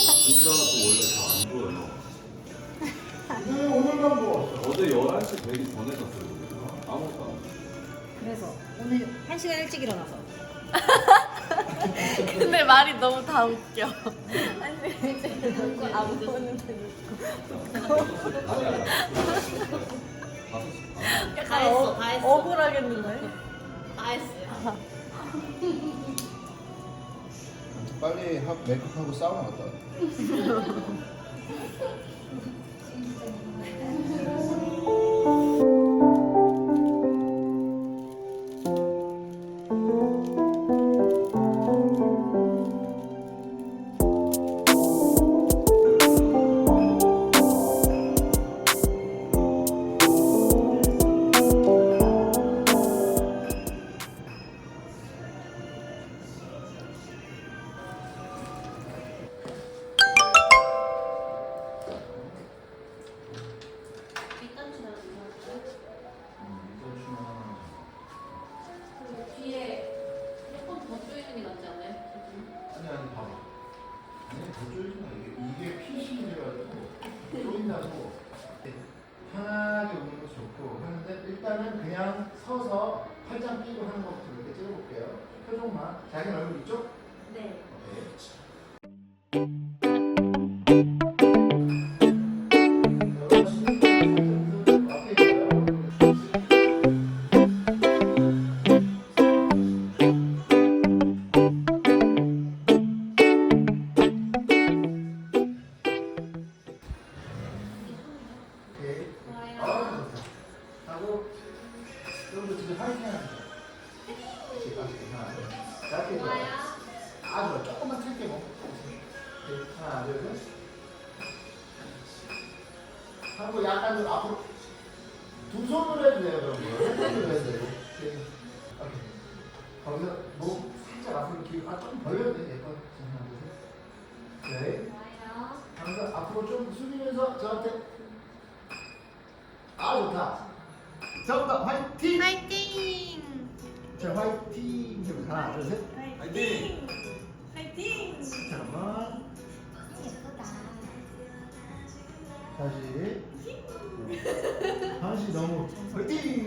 진짜도 원래 잘 안 보여요. 오늘 오늘만 보았어. 어제 11시 되기 전에 잤어요. 그래서. 아무것도 안 했어요. 그래서 오늘 한 시간 일찍 일어나서 근데 말이 너무 다 웃겨. 아니, 이제 웃고 안 보는데. 아니, 아니. 다섯 시 반. 다 했어, 다 했어. 억울하겠는데? 다 했어요. 빨리 하, 메이크업하고 사우나 갔다 와. 뒤 일단은 그냥 서서 팔짱 끼고 하는 것부터 이렇게 찍어볼게요. 표정만. 자기 얼굴 이쪽. 네. 오 하고 약간 좀 앞으로 두 손으로 해도 돼요, 그런 거. 한 손으로 해도 돼요. 오케이. 오케이. 거기서 목 살짝 앞으로 아, 조금 벌려도 돼. 예뻐. 하나, 둘, 셋. 오케이. 좋아요. 항상 앞으로 좀 숙이면서 저한테 아 좋다 저부터 화이팅 파이팅! 자 화이팅 해보자. 하나 둘셋 화이팅! 파이팅! 잠깐만 다시. 다시 너무 화이팅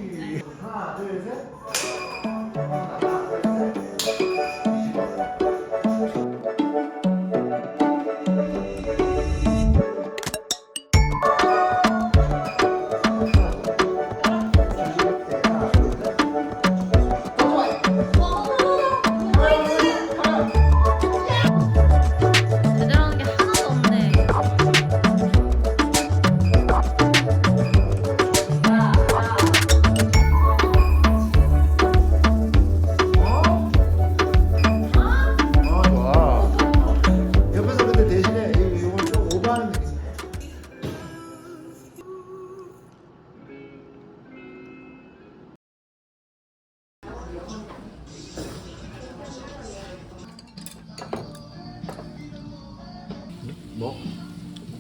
뭐?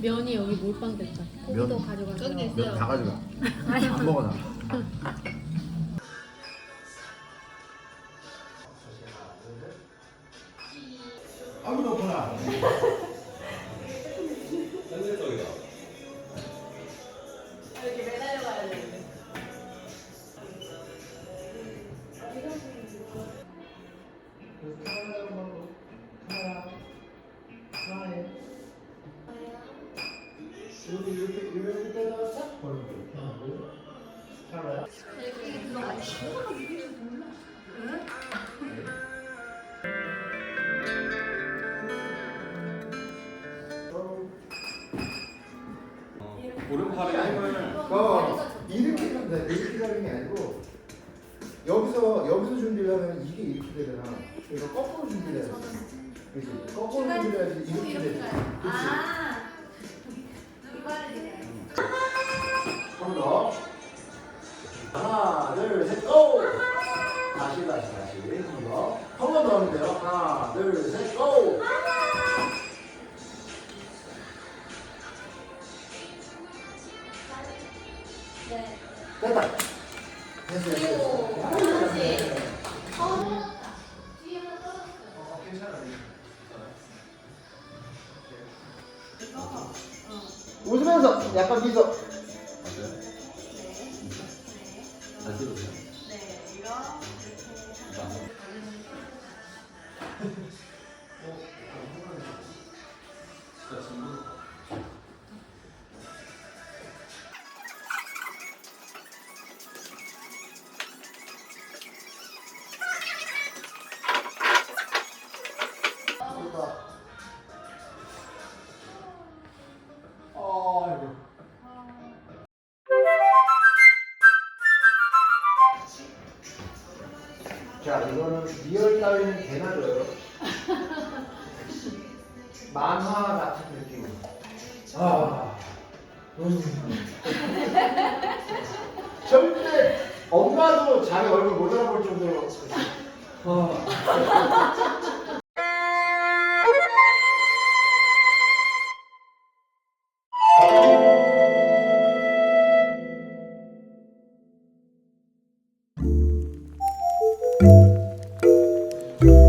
면이 여기 몰빵 됐다. 면? 고기도 가져가세요. 면다 가져가 안 먹어 나 오른팔에 힘을 어, 이렇게 하면 돼. 이렇게 하는 게 아니고 여기서 여기서 준비를 하면 이게 이렇게 되잖아. 그러니까 거꾸로 준비를 해야 돼. 그렇지. 거꾸로 준비를 해야지 이렇게 되지. 그렇지. 그리고 사실 어, 웃으면서 약간 미소. 잘 들으세요? 네, 이거 이렇게. 자 이거는 리얼 따위는 개나 줘요. 만화 같은 느낌. 아, 음. 절대 엄마도 자기 얼굴 못 알아볼 정도로. 아. 아